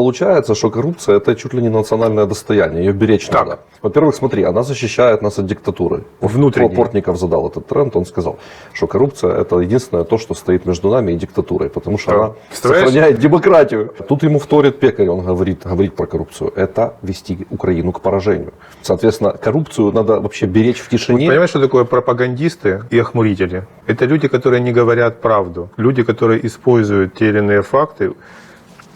получается, что коррупция это чуть ли не национальное достояние, ее беречь Так. надо. Во-первых, смотри, она защищает нас от диктатуры. Внутренней. Портников задал этот тренд, он сказал, что коррупция это единственное то, что стоит между нами и диктатурой, потому что Да. она Представляешь? сохраняет демократию. Тут ему вторит пекарь, он говорит, говорит про коррупцию. Это вести Украину к поражению. Соответственно, коррупцию надо вообще беречь в тишине. Понимаешь, что такое пропагандисты и охмурители? Это люди, которые не говорят правду. Люди, которые используют те или иные факты,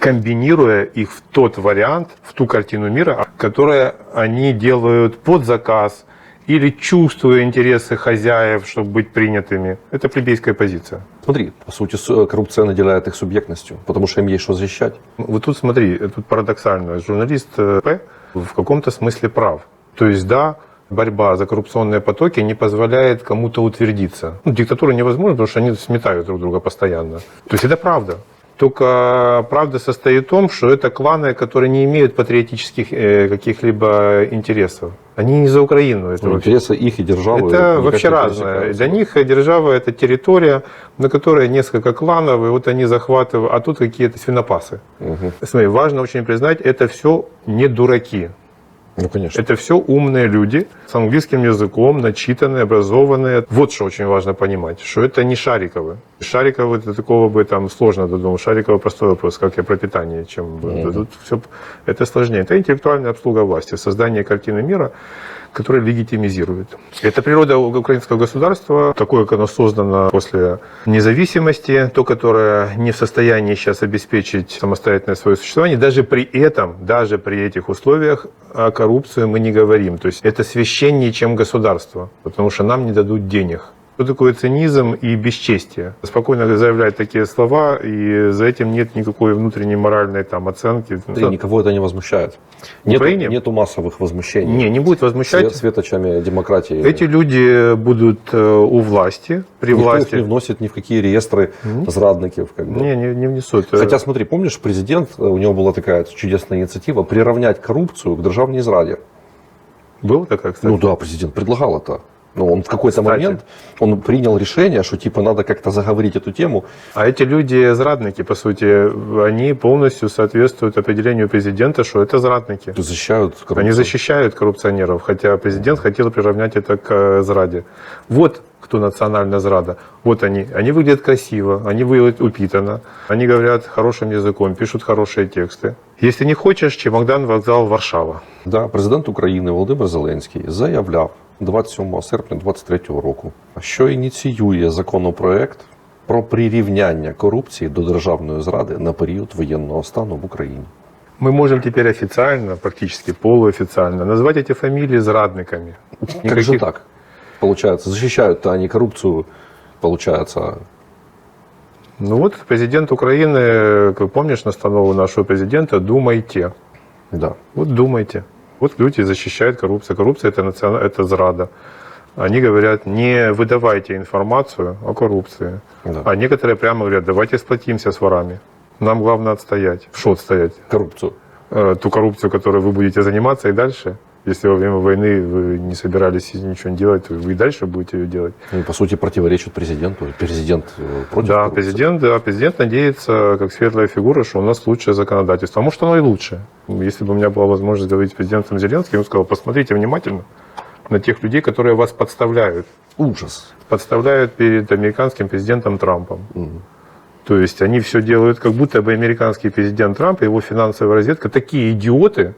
комбинируя их в тот вариант, в ту картину мира, которую они делают под заказ или чувствуя интересы хозяев, чтобы быть принятыми. Это плебейская позиция. Смотри, по сути, с- коррупция наделяет их субъектностью, потому что им есть что защищать. Вот тут смотри, тут парадоксально. Журналист э, П в каком-то смысле прав. То есть, да, борьба за коррупционные потоки не позволяет кому-то утвердиться. Ну, диктатура невозможна, потому что они сметают друг друга постоянно. То есть это правда. Только правда состоит в том, что это кланы, которые не имеют патриотических э, каких-либо интересов. Они не за Украину. Это Ну, интересы их и державы. это вообще разное. Для них держава это территория, на которой несколько кланов, и вот они захватывают, а тут какие-то свинопасы. Мгм. Смотри, важно очень признать, это все не дураки. Ну, конечно. Это все умные люди с английским языком, начитанные, образованные. Вот что очень важно понимать, что это не Шариковы. Шариковы, это такого бы там сложно додумать. Шариковы простой вопрос, как я про питание, чем бы. Тут все, это сложнее. Это интеллектуальная обслуга власти, создание картины мира, которая легитимизирует. Это природа украинского государства, такое, как оно создано после независимости, то, которое не в состоянии сейчас обеспечить самостоятельное свое существование. Даже при этом, даже при этих условиях о коррупции мы не говорим. То есть это священнее, чем государство, потому что нам не дадут денег. Что такое цинизм и бесчестие? Спокойно заявлять такие слова, и за этим нет никакой внутренней моральной там, оценки. И никого это не возмущает. Украине? нету массовых возмущений. Не, не будет возмущать. Свет- Светочами демократии. Эти люди будут э, у власти, при Никто их власти. не вносит ни в какие реестры зрадников. Как бы. Не, не, не внесут. Хотя, смотри, помнишь, президент, э, у него была такая чудесная инициатива приравнять коррупцию к державній зраді. Было такая, кстати? Ну да, президент предлагал это. Но он в какой-то Кстати. момент он принял решение, что типа надо как-то заговорить эту тему. А эти люди зрадники, по сути, они полностью соответствуют определению президента, что это зрадники. защищают коррупцию. Они защищают коррупционеров, хотя президент хотел приравнять это к э, зраде. Вот кто национальная зрада. Вот они. Они выглядят красиво, они выглядят упитанно, они говорят хорошим языком, пишут хорошие тексты. Если не хочешь, чемодан, вокзал, Варшава. Да, президент України Володимир Зеленський заявляв 27 серпня 2023 року, що ініціює законопроект про прирівняння корупції до державної зради на період воєнного стану в Україні. Мы можем теперь официально, практически полуофициально, назвать эти фамилии зрадниками. Как же Никаких- так? Получается, защищают-то они коррупцию, получается, Ну вот президент Украины, как помнишь настанову нашего президента, думайте. да. Вот думайте. Вот люди защищают коррупцию. Коррупция это, национа- это зрада. Они говорят, не выдавайте информацию о коррупции. Да. А некоторые прямо говорят, давайте сплотимся с ворами. Нам главное отстоять. Что отстоять? Коррупцию. Э, Ту коррупцию, которой вы будете заниматься и дальше. Если во время войны вы не собирались ничего не делать, то вы и дальше будете ее делать. Ну, и, по сути, противоречат президенту. Президент э, против Да, коррупции. президент, да, президент надеется, как светлая фигура, что у нас лучшее законодательство. А может, оно и лучше. Если бы у меня была возможность говорить с президентом Зеленским, бы сказал, посмотрите внимательно на тех людей, которые вас подставляют. Ужас. Подставляют перед американским президентом Трампом. Мгм. То есть они все делают, как будто бы американский президент Трамп и его финансовая разведка такие идиоты,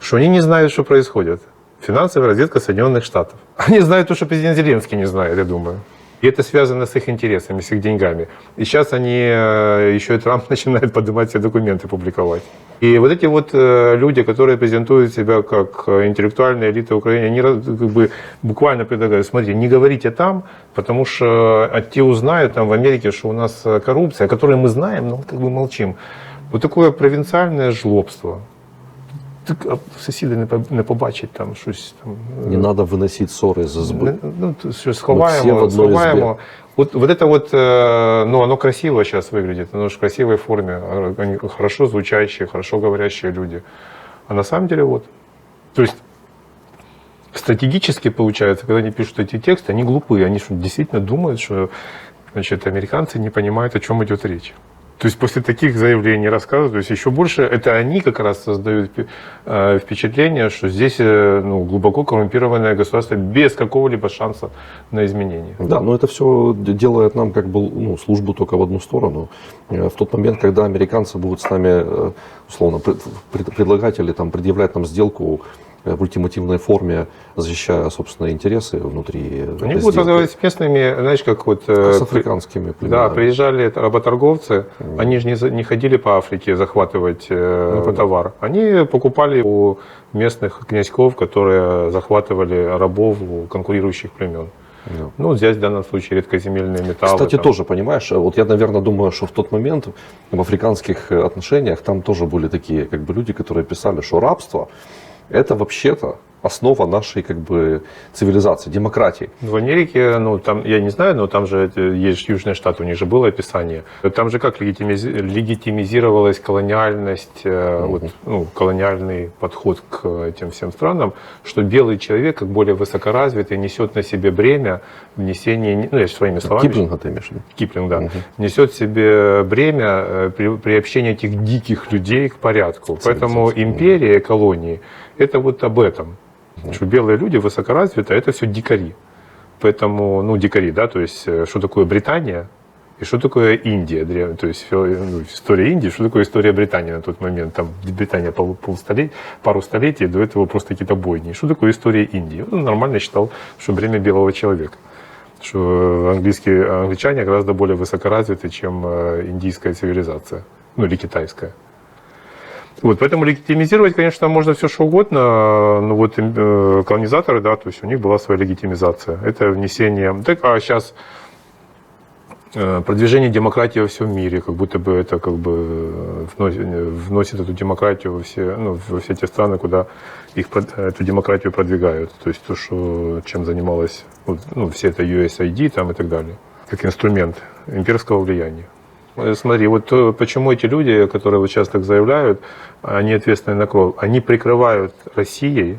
что они не знают, что происходит. Финансовая разведка Соединенных Штатов. Они знают то, что президент Зеленский не знает, я думаю. И это связано с их интересами, с их деньгами. И сейчас они, э, еще и Трамп начинает поднимать все документы, публиковать. И вот эти вот э, люди, которые презентуют себя как э, интеллектуальная элита Украины, они как бы буквально предлагают, смотрите, не говорите там, потому что те узнают там в Америке, что у нас коррупция, о которой мы знаем, но как бы молчим. Вот такое провинциальное жлобство Так, а сусіди не по- не побачать там щось там. Не надо выносить ссоры из избы. Не- Ну, то есть, всі в сховаємо, одній сховаємо. Вот, вот это вот, э, ну, оно красиво сейчас выглядит, оно же в красивой форме, а, они хорошо звучащие, хорошо говорящие люди. А на самом деле вот, то есть стратегически получается, когда они пишут эти тексты, они глупые, они что, действительно думают, что значит, американцы не понимают, о чем идет речь. То есть после таких заявлений рассказов, то есть еще больше, это они как раз создают э, впечатление, что здесь э, ну, глубоко коррумпированное государство без какого-либо шанса на изменение. Да, но это все делает нам как бы ну, службу только в одну сторону. Э, В тот момент, когда американцы будут с нами, условно, пред- пред- предлагать или там, предъявлять нам сделку в ультимативной форме, защищая собственные интересы внутри Они будут разговаривать с местными, знаешь, как вот... э, с африканскими Да, племенами. приезжали это работорговцы, они же не, не ходили по Африке захватывать э, Ну, да. товар. Они покупали у местных князьков, которые захватывали рабов у конкурирующих племен. Да. Ну, здесь в данном случае редкоземельные металлы. Кстати, там. тоже, понимаешь, вот я, наверное, думаю, что в тот момент в африканских э, отношениях там тоже были такие как бы люди, которые писали, что рабство это вообще-то основа нашей как бы цивилизации, демократии. В Америке, ну, там, я не знаю, но там же есть Южный штат, у них же было описание. Там же как легитимизи- легитимизировалась колониальность, э, вот, ну, колониальный подход к этим всем странам, что белый человек, как более высокоразвитый, несет на себе бремя внесения, ну, я своими словами, Киплинга ты имеешь в виду? Киплинг, да, несет в себе бремя э, при, приобщения этих диких людей к порядку. Поэтому империя, колонии, это вот об этом. Что белые люди высокоразвитые, это все дикари. Поэтому, ну, дикари, да, то есть, э, что такое Британия и что такое Индия, то есть э, ну, история Индии, что такое история Британии на тот момент, там Британия пол, полстолетия, пару столетий, до этого просто какие-то бойни. Что такое история Индии? Он нормально считал, что бремя белого человека что английские, англичане гораздо более высокоразвиты, чем э, индийская цивилизация, ну или китайская. Вот, поэтому легитимизировать, конечно, можно все что угодно, но вот э, колонизаторы, да, то есть у них была своя легитимизация. Это внесение, так, а сейчас э, продвижение демократии во всем мире, как будто бы это как бы э, вносит, вносит эту демократию во все, ну, во все те страны, куда их эту демократию продвигают. То есть то, что, чем занималась вот, ну, все это USAID там и так далее, как инструмент имперского влияния. Э, Смотри, вот то, почему эти люди, которые вот сейчас так заявляют, они ответственны на кровь, они прикрывают Россией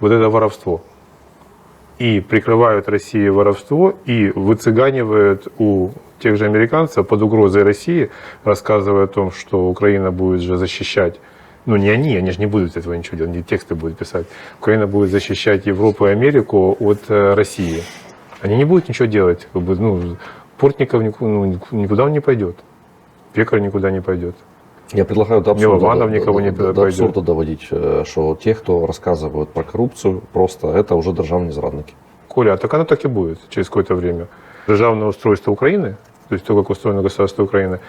вот это воровство. И прикрывают России воровство и выцыганивают у тех же американцев под угрозой России, рассказывая о том, что Украина будет же защищать ну не они, они же не будут этого ничего делать, они тексты будут писать. Украина будет защищать Европу и Америку от э, России. Они не будут ничего делать. Как бы, ну, Портников никуда, ну, никуда он не пойдет. Пекарь никуда не пойдет. Я предлагаю до абсурда, Милованов до- никого не до, до абсурда доводить, э, что те, кто рассказывают про коррупцию, просто это уже державные зрадники. Коля, а так оно так и будет через какое-то время. Державное устройство Украины, то есть то, как устроено государство Украины,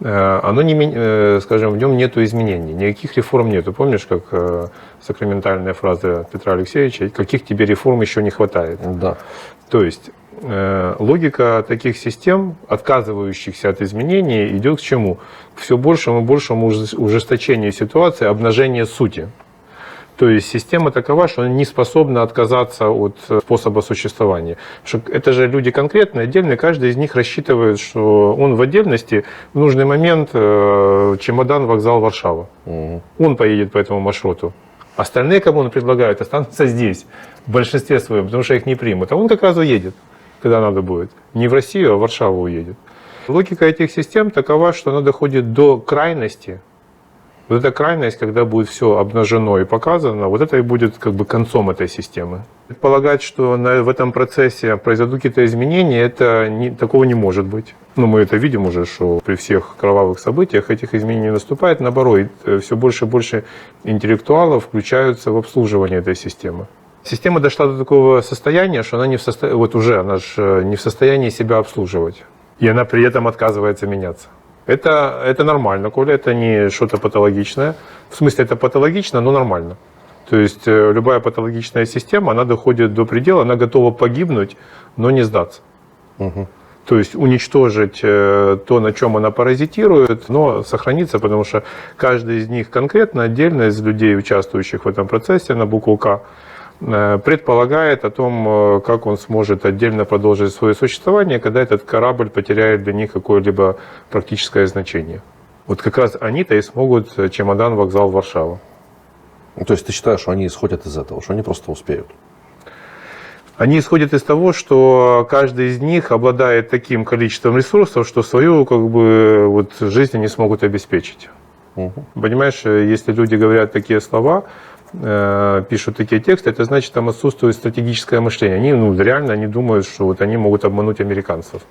э, оно не, э, скажем, в нем нету изменений, никаких реформ нету. Помнишь, как сакраментальная фраза Петра Алексеевича, каких тебе реформ еще не хватает? Да. То есть логика таких систем, отказывающихся от изменений, идет к чему? К все большему и большему ужес- ужесточению ситуации, обнажению сути. То есть система такова, что она не способна отказаться от э, способа существования. Что это же люди конкретные, отдельные, каждый из них рассчитывает, что он в отдельности в нужный момент э, чемодан, вокзал, Варшава. Мгм. Он поедет по этому маршруту. Остальные, кому он предлагает, останутся здесь, в большинстве своем, потому что их не примут. А он как раз уедет, когда надо будет. Не в Россию, а в Варшаву уедет. Логика этих систем такова, что она доходит до крайности. Вот эта крайность, когда будет все обнажено и показано, вот это и будет как бы концом этой системы. Предполагать, что на, в этом процессе произойдут какие-то изменения, это не, такого не может быть. Ну, мы это видим уже, что при всех кровавых событиях этих изменений не наступает. Наоборот, все больше и больше интеллектуалов включаются в обслуживание этой системы. Система дошла до такого состояния, что она не в состоянии, вот уже она же не в состоянии себя обслуживать. И она при этом отказывается меняться. Это, это нормально, Коля, это не что-то патологичное. В смысле, это патологично, но нормально. То есть э, любая патологичная система, она доходит до предела, она готова погибнуть, но не сдаться. Мгм. То есть уничтожить э, то, на чем она паразитирует, но сохраниться, потому что каждый из них конкретно, отдельно из людей, участвующих в этом процессе на букву К, э, предполагает о том, э, как он сможет отдельно продолжить свое существование, когда этот корабль потеряет для них какое-либо практическое значение. Вот как раз они-то и смогут э, чемодан, вокзал, Варшава. Ну, То есть ты считаешь, что они исходят из этого, что они просто успеют? Они исходят из того, что каждый из них обладает таким количеством ресурсов, что свою как бы, вот, жизнь они смогут обеспечить. Мгм. Понимаешь, э, если люди говорят такие слова, э, пишут такие тексты, это значит, там отсутствует стратегическое мышление. Они ну, реально они думают, что вот они могут обмануть американцев.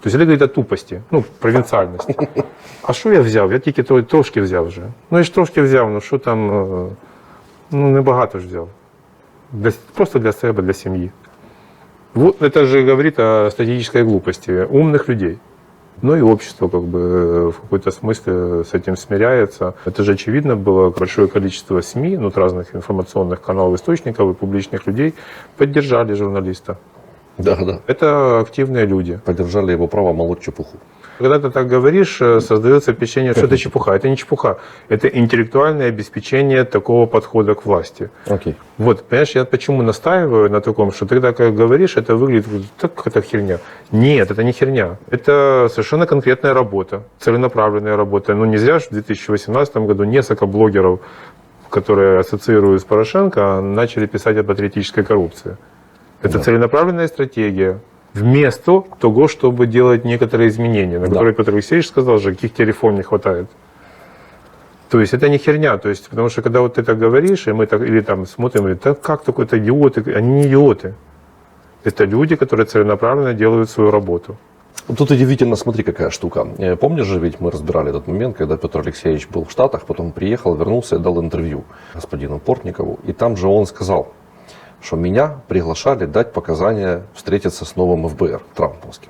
То есть это говорит о тупости, ну, провинциальности. А що я взяв? Я тільки тро- трошки взяв вже. Ну я ж трошки взяв, ну що там, е, ну небагато ж взяв. Для, просто для себе, для сім'ї. Вот это же говорит о стратегической глупости умных людей. Ну и общество как бы э, в какой-то смысле с этим смиряется. Это же очевидно было большое количество СМИ, ну, разных информационных каналов, источников и публичных людей поддержали журналиста. Да, да. Это активные люди. Поддержали его право молоть чепуху. Когда ты так говоришь, э, создается впечатление, что это чепуха. Это не чепуха. Это интеллектуальное обеспечение такого подхода к власти. Окей. Вот, понимаешь, я почему настаиваю на таком, что ты так как говоришь, это выглядит так это херня. Нет, это не херня. Это совершенно конкретная работа, целенаправленная работа. Ну, не зря же в 2018 году несколько блогеров, которые ассоциируют с Порошенко, начали писать о патриотической коррупции. Это Да. целенаправленная стратегия. Вместо того, чтобы делать некоторые изменения, на Да. которые Петр Алексеевич сказал же, каких телефон не хватает. То есть это не херня, то есть, потому что когда вот ты так говоришь, и мы так, или там смотрим, и, да как такой-то идиоты, они не идиоты. Это люди, которые целенаправленно делают свою работу. Тут удивительно, смотри, какая штука. Э, Помнишь же, ведь мы разбирали этот момент, когда Петр Алексеевич был в Штатах, потом приехал, вернулся и дал интервью господину Портникову. И там же он сказал, что меня приглашали дать показания, встретиться с новым ФБР, Трамповским.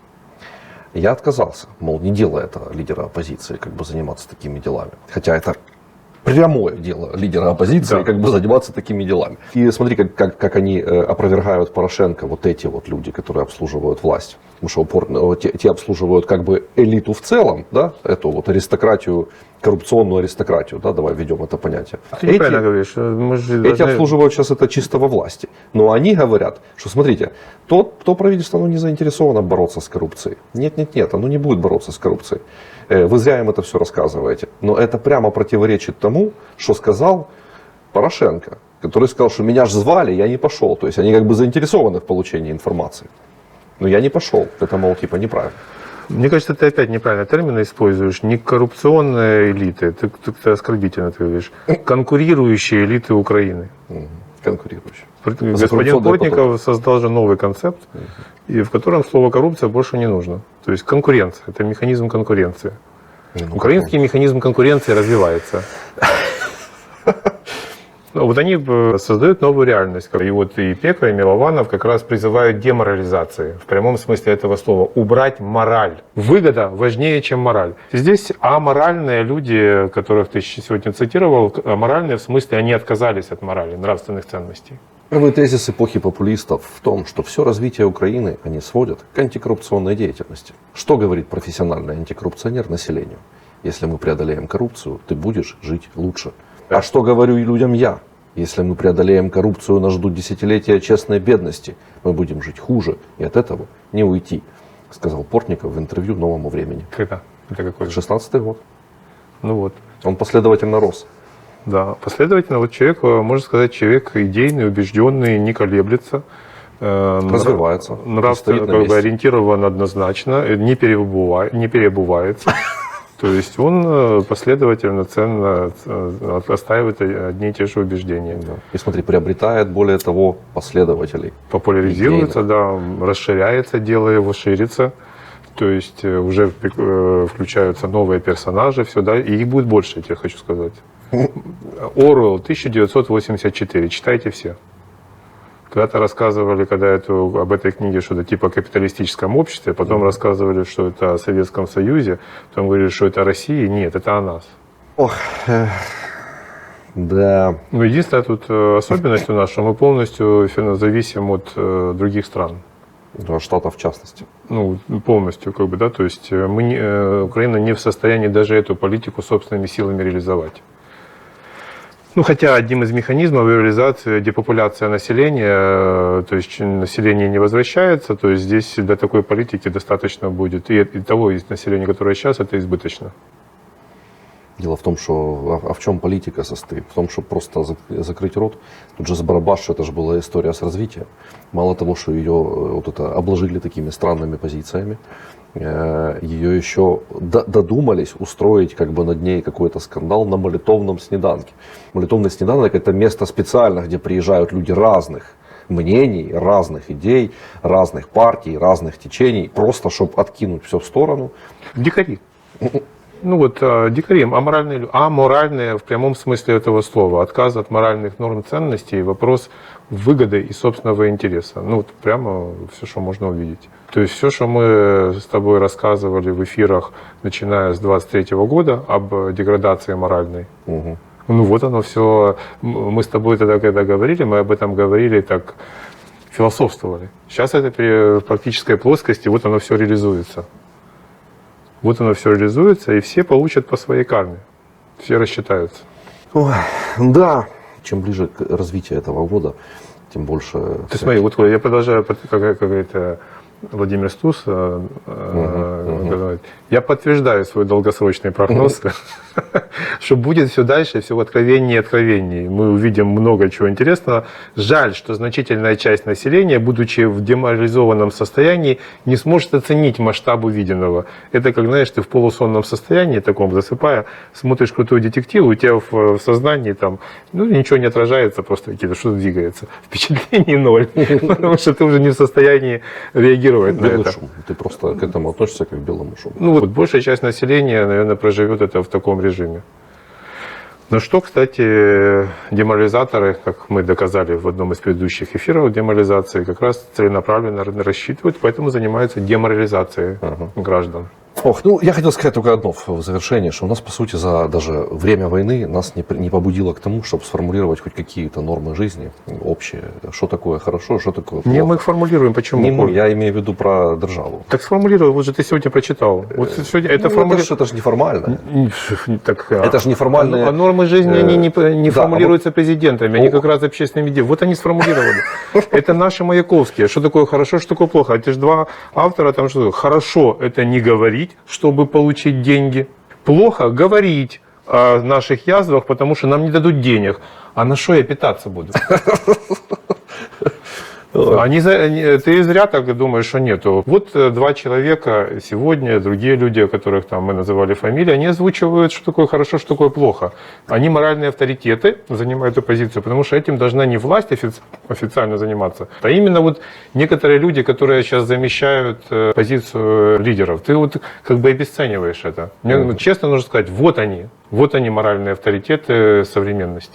Я отказался, мол, не дело это лидера оппозиции, как бы заниматься такими делами. Хотя это прямое дело лидера оппозиции, Да. как бы заниматься такими делами. И смотри, как, как, как они э, опровергают Порошенко, вот эти вот люди, которые обслуживают власть. Потому что упорно, э, те, те обслуживают как бы элиту в целом, да, эту вот аристократию, коррупционную аристократию, да, давай введем это понятие. Ты неправильно говоришь. Мы же Эти должны- обслуживают сейчас это чисто во власти. Но они говорят, что смотрите, то, то правительство оно не заинтересовано бороться с коррупцией. Нет, нет, нет, оно не будет бороться с коррупцией. Э, Вы зря им это все рассказываете. Но это прямо противоречит тому, что сказал Порошенко, который сказал, что меня же звали, я не пошел. То есть они как бы заинтересованы в получении информации. Но я не пошел. Это, мол, типа неправильно. Мне кажется, ты опять неправильно термины используешь. Не коррупционные элиты, ты, ты, ты оскорбительно ты говоришь. Конкурирующие элиты Украины. Конкурирующие. Господин Портников создал же новый концепт, и в котором слово коррупция больше не нужно. То есть конкуренция, это механизм конкуренции. Ну, Украинский механизм конкуренции развивается. Ну, Вот они э, создают новую реальность. И вот и Пека, и Милованов как раз призывают деморализации, в прямом смысле этого слова, убрать мораль. Выгода важнее, чем мораль. Здесь аморальные люди, которых ты сегодня цитировал, аморальные в смысле они отказались от морали, нравственных ценностей. Первый тезис эпохи популистов в том, что все развитие Украины они сводят к антикоррупционной деятельности. Что говорит профессиональный антикоррупционер населению? Если мы преодолеем коррупцию, ты будешь жить лучше. А что говорю и людям я? Если мы преодолеем коррупцию, нас ждут десятилетия честной бедности. Мы будем жить хуже, и от этого не уйти, сказал Портников в интервью «Новому времени». Когда? Это какой? 16 год. Ну вот. Он последовательно рос. Да, последовательно, вот человек, э, можно сказать, человек идейный, убежденный, не колеблется. э, Развивается, Нравственно как бы ориентирован однозначно, э, не, перебывает, не переобувается. То есть он последовательно, ценно отстаивает одни и те же убеждения. Да. И смотри, приобретает, более того, последователей. Популяризируется, да, расширяется, дело его ширится. То есть уже включаются новые персонажи, все, да, и их будет больше, я тебе хочу сказать. Оруэлл, 1984, читайте все. Когда-то рассказывали, когда эту, об этой книге что-то типа о капиталистическом обществе, потом рассказывали, что это о Советском Союзе, потом говорили, что это о России. Нет, это о нас. Ох, э, да, Ну, единственная тут э, особенность у нас, что мы полностью зависим от э, других стран. да, штатов в частности. Ну, полностью, как бы, да, то есть э, мы не- Украина не в состоянии даже эту политику собственными силами реализовать. Ну, хотя одним из механизмов реализации депопуляция населения, э, то есть население не возвращается, то есть здесь для такой политики достаточно будет, и, и того из населения, которое сейчас, это избыточно. Дело в том, что а, а в чем политика состоит? В том, чтобы просто зак- закрыть рот. Тут же с Барабаш, это же была история с развитием. Мало того, что ее э, вот это обложили такими странными позициями, ее еще додумались устроить как бы над ней какой-то скандал на молитовном снеданке. Молитовный снеданок это место специально, где приезжают люди разных мнений, разных идей, разных партий, разных течений, просто чтобы откинуть все в сторону. Дикари. Ну вот э, дикари, аморальные, аморальные в прямом смысле этого слова. Отказ от моральных норм ценностей, вопрос выгоды и собственного интереса. Ну вот прямо все, что можно увидеть. То есть все, что мы с тобой рассказывали в эфирах, начиная с 23 года, об э, деградации моральной, Мгм. ну вот оно все. Мы с тобой тогда, когда говорили, мы об этом говорили так философствовали. Сейчас это при- практической плоскости, вот оно все реализуется. Вот оно все реализуется, и все получат по своей карме. Все рассчитаются. Ой, да. Чем ближе к развитию этого года, тем больше... Ты смотри, вот я продолжаю, как, как говорит Владимир Стус, э, э, мгм. говорит, я подтверждаю свой долгосрочный прогноз, что будет все дальше, все откровеннее и откровеннее. Мы увидим много чего интересного. Жаль, что значительная часть населения, будучи в деморализованном состоянии, не сможет оценить масштаб увиденного. Это как, знаешь, ты в полусонном состоянии, таком засыпая, смотришь крутой детектив, у тебя в, в сознании там, ну, ничего не отражается, просто какие-то, что-то двигается. Впечатлений ноль, потому что ты уже не в состоянии реагировать на это. Ты просто к этому относишься как к белому шуму. Ну вот большая часть населения, наверное, проживет это в таком режиме. Но что, кстати, деморализаторы, как мы доказали в одном из предыдущих эфиров деморализации, как раз целенаправленно рассчитывают, поэтому занимаются деморализацией Ага. граждан. Ох, ну я хотел сказать только одно в завершение, что у нас, по сути, за даже время войны нас не, не побудило к тому, чтобы сформулировать хоть какие-то нормы жизни общие. Что такое хорошо, что такое плохо. Не мы их формулируем, почему? Не мы, я имею в виду про державу. Так сформулируй, вот же ты сегодня прочитал. Вот сегодня это Ну, формули- это, ж, это ж неформально. Так, Это ж неформальные, А нормы жизни, э, они не, п- не да, формулируются президентами, они как раз общественными делами. Вот они сформулировали. Это наши маяковские. Что такое хорошо, что такое плохо. Это же два автора, там что Хорошо – это не говорить, чтобы получить деньги. Плохо – говорить о наших язвах, потому что нам не дадут денег. А на что я питаться буду? Они, ты зря так думаешь, что нету. Вот э, два человека сегодня, другие люди, которых там мы называли фамилии, они озвучивают, что такое хорошо, что такое плохо. Они моральные авторитеты, занимают эту позицию, потому что этим должна не власть офи- официально заниматься, а именно вот некоторые люди, которые сейчас замещают э, позицию лидеров. Ты вот как бы обесцениваешь это. Мне ну, честно нужно сказать, вот они, вот они моральные авторитеты современности.